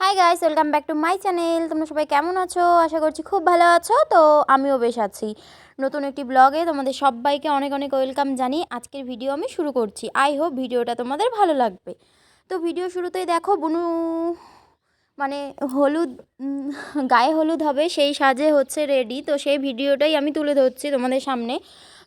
Hi guys welcome back to my channel তোমরা সবাই কেমন আছো? আশা করছি খুব ভালো আছো। তো আমিও বেশ আছি। নতুন একটি ব্লগে তোমাদের সবাইকে অনেক অনেক ওয়েলকাম জানি আজকের ভিডিও আমি শুরু করছি। আই হোপ ভিডিওটা তোমাদের ভালো লাগবে। তো ভিডিও শুরুতেই দেখো বুনু মানে হলুদ গায়ে হলুদ হবে, সেই সাজে হচ্ছে রেডি তো সেই ভিডিওটাই আমি তুলে ধরছি তোমাদের সামনে।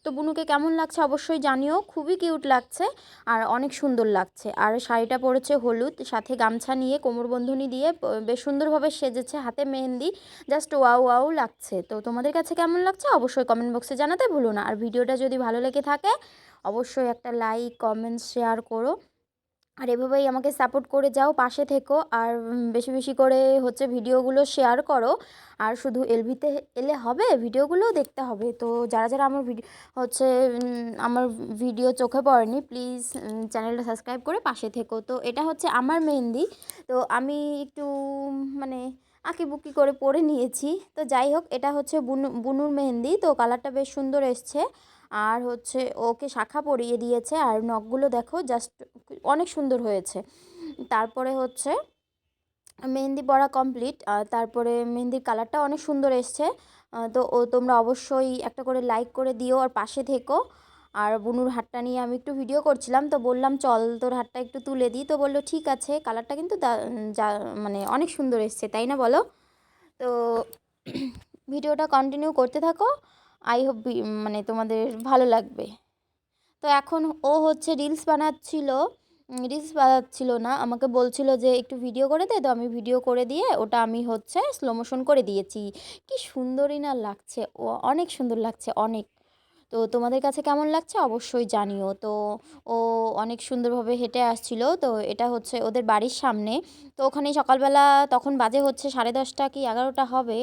তো বুনুকে কেমন লাগছে অবশ্যই জানিও। খুবই কিউট লাগছে আর অনেক সুন্দর লাগছে। আর শাড়িটা পরেছে হলুদ, সাথে গামছা নিয়ে কোমরবন্ধনী দিয়ে বেশ সুন্দরভাবে সেজেছে হাতে মেহেন্দি। জাস্ট ওয়াও ওয়াও লাগছে। তো তোমাদের কাছে কেমন লাগছে অবশ্যই কমেন্ট বক্সে জানাতে ভুলো না। আর ভিডিওটা যদি ভালো লেগে থাকে, অবশ্যই একটা লাইক, কমেন্ট, শেয়ার করো। আর এভাবেই আমাকে সাপোর্ট করে যাও, পাশে থেকো আর বেশি বেশি করে হচ্ছে ভিডিওগুলো শেয়ার করো। আর শুধু এলভিতে এলে হবে, ভিডিওগুলোও দেখতে হবে। তো যারা যারা আমার ভিডিও হচ্ছে আমার ভিডিও চোখে পড়েনি প্লিজ চ্যানেলটা সাবস্ক্রাইব করে পাশে থেকো। তো এটা হচ্ছে আমার মেহেন্দি তো আমি একটু মানে আঁকি বুকি করে পরে নিয়েছি। তো যাই হোক, এটা হচ্ছে বুনু, বুনুর মেহেন্দি। তো কালারটা বেশ সুন্দর এসছে। আর হচ্ছে ওকে শাখা পরিয়ে দিয়েছে। আর নখগুলো দেখো জাস্ট অনেক সুন্দর হয়েছে। তারপরে হচ্ছে মেহেন্দি পরা কমপ্লিট তারপরে মেহেন্দির কালারটা অনেক সুন্দর এসছে। তো তোমরা অবশ্যই একটা করে লাইক করে দিও। আর পাশে থেকো। আর বুনুর হাতটা নিয়ে আমি একটু ভিডিও করছিলাম, তো বললাম, চল তোর হাতটা একটু তুলে দিই। তো বলল, ঠিক আছে। কালারটা কিন্তু মানে অনেক সুন্দর এসছে, তাই না বলো? তো ভিডিওটা কন্টিনিউ করতে থাকো। আই হোপ মানে তোমাদের ভালো লাগবে। তো এখন ও হচ্ছে রিলস বানাচ্ছিল। রিলস বানাচ্ছিল না, আমাকে বলছিল যে, একটু ভিডিও করে দে। তো আমি ভিডিও করে দিয়ে ওটা আমি হচ্ছে স্লো মোশন করে দিয়েছি। কি সুন্দরই না লাগছে। ও অনেক সুন্দর লাগছে, অনেক। তো তোমাদের কাছে কেমন লাগছে? অবশ্যই জানিও। তো ও অনেক সুন্দরভাবে হেঁটে আসছিল। তো এটা হচ্ছে ওদের বাড়ির সামনে। তো ওখানে সকালবেলা তখন বাজে হচ্ছে সাড়ে দশটা কি এগারোটা হবে?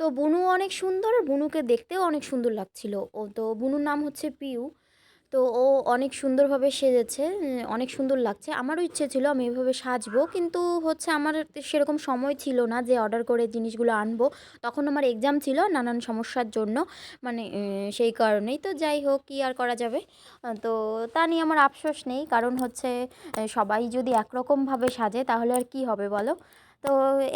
তো বুনু অনেক সুন্দর বুনুকে দেখতেও অনেক সুন্দর লাগছিল। ও তো বুনুর নাম হচ্ছে পিউ। তো ও অনেক সুন্দরভাবে সেজেছে অনেক সুন্দর লাগছে। আমারও ইচ্ছে ছিল আমি এভাবে সাজবো, কিন্তু হচ্ছে আমার সেরকম সময় ছিল না যে অর্ডার করে জিনিসগুলো আনব। তখন আমার এক্সাম ছিল নানান সমস্যার জন্য মানে সেই কারণেই। তো যাই হোক, কী আর করা যাবে? তো তা নিয়ে আমার আফসোস নেই, কারণ হচ্ছে সবাই যদি একরকমভাবে সাজে তাহলে আর কি হবে বলো? তো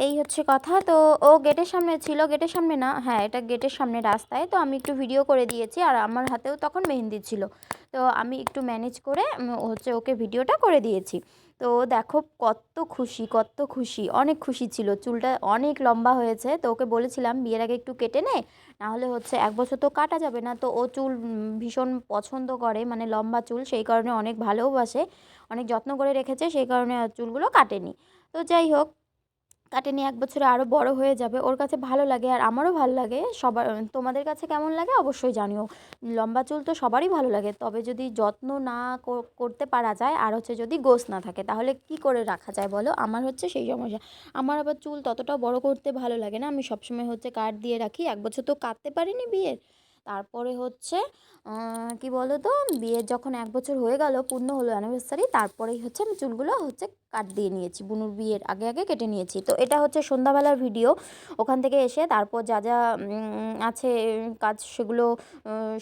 এই হচ্ছে কথা। তো ও গেটের সামনে ছিল, গেটের সামনে না হ্যাঁ এটা গেটের সামনে রাস্তায়। তো আমি একটু ভিডিও করে দিয়েছি আর আমার হাতেও তখন মেহেন্দি ছিল। তো আমি একটু ম্যানেজ করে হচ্ছে ওকে ভিডিওটা করে দিয়েছি। তো দেখো কত খুশি কত খুশি, অনেক খুশি ছিল। চুলটা অনেক লম্বা হয়েছে। তো ওকে বলেছিলাম, বিয়ের আগে একটু কেটে নে, নাহলে হচ্ছে এক বছর তো কাটা যাবে না। তো ও চুল ভীষণ পছন্দ করে মানে লম্বা চুল, সেই কারণে অনেক ভালোবাসে অনেক যত্ন করে রেখেছে, সেই কারণে চুলগুলো কাটেনি। তো যাই হোক কাটেনি এক বছরে আরও বড় হয়ে যাবে, ওর কাছে ভালো লাগে আর আমারও ভালো লাগে। সবার, তোমাদের কাছে কেমন লাগে অবশ্যই জানিও। লম্বা চুল তো সবারই ভালো লাগে, তবে যদি যত্ন না করতে পারা যায় আর হচ্ছে যদি গোস না থাকে, তাহলে কি করে রাখা যায় বলো? আমার হচ্ছে সেই সমস্যা। আমার আবার চুল ততটাও বড় করতে ভালো লাগে না, আমি সবসময় হচ্ছে কাট দিয়ে রাখি, এক বছর তো কাটতে পারিনি বিয়ের। তারপরে হচ্ছে কি বলো তো বিয়ের যখন এক বছর হয়ে গেল, পূর্ণ হলো অ্যানিভার্সারি তারপরেই হচ্ছে আমি চুলগুলো হচ্ছে কাট দিয়ে নিয়েছি, বুনুর বিয়ের আগে আগে কেটে নিয়েছি। তো এটা হচ্ছে সন্ধ্যাবেলার ভিডিও ওখান থেকে এসে তারপর যা যা আছে কাজ সেগুলো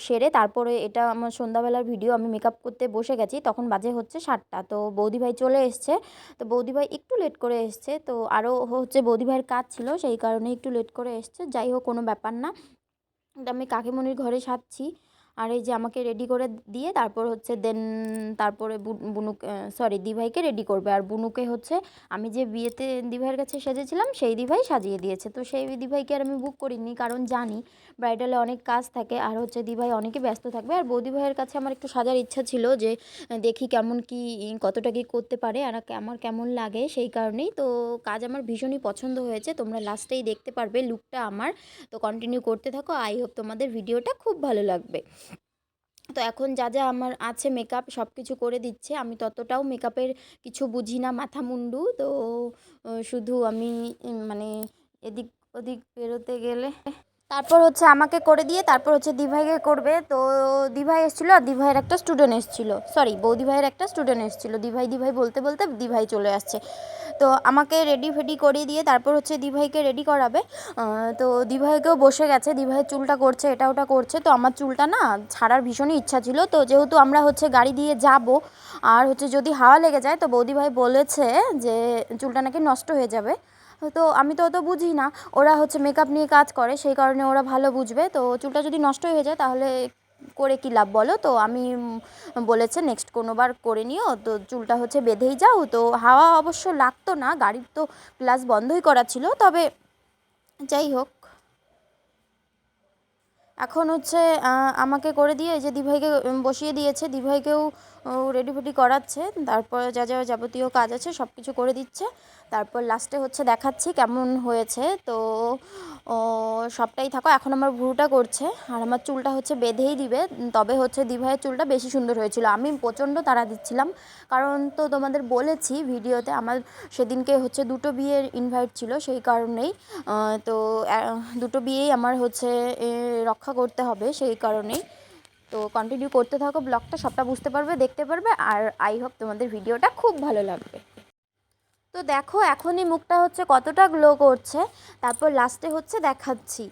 সেরে তারপরে এটা আমার সন্ধ্যাবেলার ভিডিও আমি মেকআপ করতে বসে গেছি, তখন বাজে হচ্ছে সাতটা, তো বৌদিভাই চলে এসছে, তো বৌদিভাই একটু লেট করে এসছে, তো আরও হচ্ছে বৌদিভাইয়ের কাজ ছিল, সেই কারণে একটু লেট করে এসছে, যাই হোক কোনো ব্যাপার না। আমি কাকিমণির ঘরে সাজছি আর এই যে আমাকে রেডি করে দিয়ে তারপর হচ্ছে দেন তারপরে বু- বুনুকে সরি দিভাইকে রেডি করবে। আর বুনুকে হচ্ছে আমি যে বিয়েতে দিভাইয়ের কাছে সেজেছিলাম, সেই দিভাই সাজিয়ে দিয়েছে। তো সেই দিভাইকে আর আমি বুক করিনি, কারণ জানি ব্রাইডালে অনেক কাজ থাকে আর হচ্ছে দিভাই অনেকে ব্যস্ত থাকবে। আর বৌদি ভাইয়ের কাছে আমার একটু সাজার ইচ্ছা ছিল যে দেখি কেমন কি, কতটা কি করতে পারে আর আমার কেমন লাগে সেই কারণেই। তো কাজ আমার ভীষণই পছন্দ হয়েছে, তোমরা লাস্টেই দেখতে পারবে লুকটা আমার। তো কন্টিনিউ করতে থাকো আই হোপ তোমাদের ভিডিওটা খুব ভালো লাগবে। তো এখন যা যা আমার আছে মেকআপ সব কিছু করে দিচ্ছে। আমি ততটাও মেকআপের কিছু বুঝি না মাথা মুন্ডু তো শুধু আমি মানে এদিক, ওদিক বেরোতে গেলে তারপর হচ্ছে আমাকে করে দিয়ে তারপর হচ্ছে দিভাইকে করবে। তো দিভাই এসেছিল আর দিভাইয়ের একটা স্টুডেন্ট এসেছিল। সরি বৌদি ভাইয়ের একটা স্টুডেন্ট এসেছিল। দিভাই দিভাই বলতে বলতে দিভাই চলে আসছে। তো আমাকে রেডি ফেডি করিয়ে দিয়ে তারপর হচ্ছে দিভাইকে রেডি করাবে। তো দিভাইকেও বসে গেছে। দিভাইয়ের চুলটা করছে, এটা ওটা করছে। তো আমার চুলটা না ছাড়ার ভীষণই ইচ্ছা ছিল। তো যেহেতু আমরা হচ্ছে গাড়ি দিয়ে যাব, আর হচ্ছে যদি হাওয়া লেগে যায়, তো বৌদি ভাই বলেছে যে চুলটা নাকি নষ্ট হয়ে যাবে। তো আমি তো অত বুঝি না। ওরা হচ্ছে মেকআপ নিয়ে কাজ করে, সেই কারণে ওরা ভালো বুঝবে। তো চুলটা যদি নষ্ট হয়ে যায় তাহলে করে কী লাভ বলো? তো আমি বলেছে নেক্সট কোনোবার করে নিও। তো চুলটা হচ্ছে বেঁধেই যাও। তো হাওয়া অবশ্য লাগতো না, গাড়ির তো গ্লাস বন্ধই করা ছিল। তবে যাই হোক। এখন হচ্ছে আমাকে করে দিয়ে যে দিভাইকে বসিয়ে দিয়েছে, দিভাইকেও রেডি ফেডি করাচ্ছে, তারপর যা যা যাবতীয় কাজ আছে সব কিছু করে দিচ্ছে। তারপর লাস্টে হচ্ছে দেখাচ্ছি কেমন হয়েছে। তো সবটাই থাকো, এখন আমার ভুরুটা করছে, আর আমার চুলটা হচ্ছে বেঁধেই দিবে। তবে হচ্ছে দিভাইয়ের চুলটা বেশি সুন্দর হয়েছিল। আমি প্রচণ্ড তাড়া দিচ্ছিলাম, কারণ তো তোমাদের বলেছি ভিডিওতে, আমার সেদিনকে হচ্ছে দুটো বিয়ের ইনভাইট ছিল, সেই কারণেই তো দুটো বিয়েই আমার হচ্ছে রক্ষা করতে হবে, সেই কারণেই। তো কন্টিনিউ করতে থাকো, ব্লগটা সবটা বুঝতে পারবে, দেখতে পারবে, আর আই হোপ তোমাদের ভিডিওটা খুব ভালো লাগবে। তো দেখো, এখনই মুখটা হচ্ছে কতটা গ্লো করছে, তারপর লাস্টে হচ্ছে দেখাচ্ছি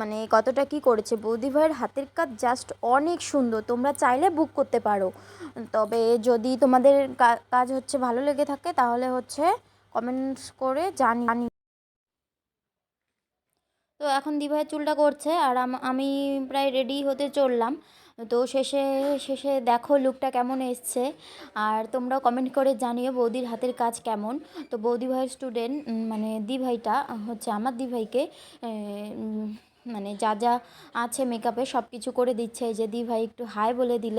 মানে কতটা কি করেছে। বৌদি ভাইয়ের হাতের কাজ জাস্ট অনেক সুন্দর, তোমরা চাইলে বুক করতে পারো। তবে যদি তোমাদের কাজ হচ্ছে ভালো লেগে থাকে, তাহলে হচ্ছে কমেন্টস করে জানি তো এখন দিভাইয়ের চুলটা করছে, আর আমি প্রায় রেডি হতে চললাম। তো শেষে শেষে দেখো লুকটা কেমন এসছে। আর তোমরা কমেন্ট করে জানিও বৌদির হাতের কাজ কেমন। তো বৌদি ভাইয়ের স্টুডেন্ট মানে দি ভাইটা হচ্ছে আমার দি ভাইকে মানে যা যা আছে মেকআপে সব কিছু করে দিচ্ছে। এই যে দি ভাই একটু হাই বলে দিল।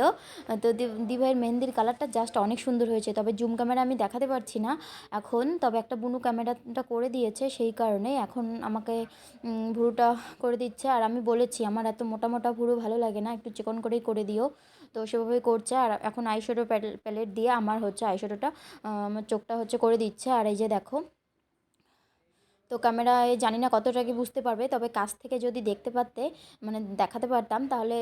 তো দি ভাইয়ের মেহেন্দির কালারটা জাস্ট অনেক সুন্দর হয়েছে। তবে জুম ক্যামেরা আমি দেখাতে পারছি না এখন। তবে একটা বুনু ক্যামেরাটা করে দিয়েছে সেই কারণে এখন আমাকে ভুরুটা করে দিচ্ছে। আর আমি বলেছি, আমার এত মোটা মোটা ভুরু ভালো লাগে না, একটু চিকন করেই করে দিও। তো সেভাবেই করছে। আর এখন আইশ্যাডো প্যালেট দিয়ে আমার হচ্ছে আইশ্যাডোটা আমার চোখটা হচ্ছে করে দিচ্ছে। আর এই যে দেখো তো ক্যামেরায় জানি না কতটা কি বুঝতে পারবে, তবে কাছ থেকে যদি দেখতে পারতে মানে দেখাতে পারতাম, তাহলে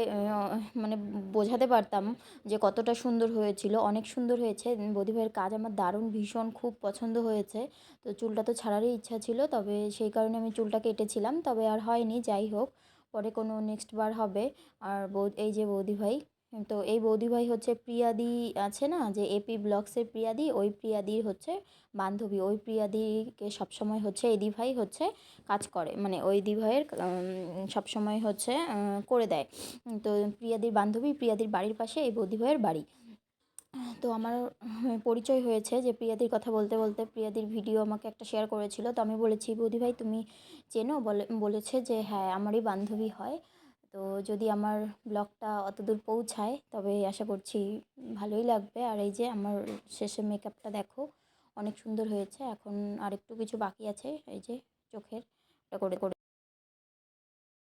মানে বোঝাতে পারতাম যে কতটা সুন্দর হয়েছিল, অনেক সুন্দর হয়েছে। বৌদিভাইয়ের কাজ আমার দারুণ, ভীষণ, খুব পছন্দ হয়েছে। তো চুলটা তো ছাড়ারই ইচ্ছা ছিল, তবে সেই কারণে আমি চুলটা কেটেছিলাম, তবে আর হয়নি, যাই হোক, পরে কোনো নেক্সট বার হবে। আর এই যে বৌদিভাই তো এই বৌদিভাই হচ্ছে প্রিয়াদি আছে না? যে এপি ব্লগসের প্রিয়াদি, ওই প্রিয়াদির হচ্ছে বান্ধবী। ওই প্রিয়াদিকে সবসময় হচ্ছে এই দিভাই হচ্ছে কাজ করে। মানে ওই দিভাইয়ের সবসময় হচ্ছে করে দেয়। তো প্রিয়াদির বান্ধবী, প্রিয়াদির বাড়ির পাশে এই বৌদিভাইয়ের বাড়ি। তো আমার পরিচয় হয়েছে যে প্রিয়াদির কথা বলতে বলতে প্রিয়াদির ভিডিও আমাকে একটা শেয়ার করেছিল। তো আমি বলেছি বৌদি ভাই তুমি চেনো? বলে, বলেছে যে হ্যাঁ আমারই বান্ধবী হয়। তো যদি আমার ব্লগটা অতদূর পৌঁছায়, তবে আশা করছি ভালোই লাগবে। আর এই যে আমার শেষে মেকআপটা দেখো, অনেক সুন্দর হয়েছে। এখন আর একটু কিছু বাকি আছে, এই যে চোখের করে করে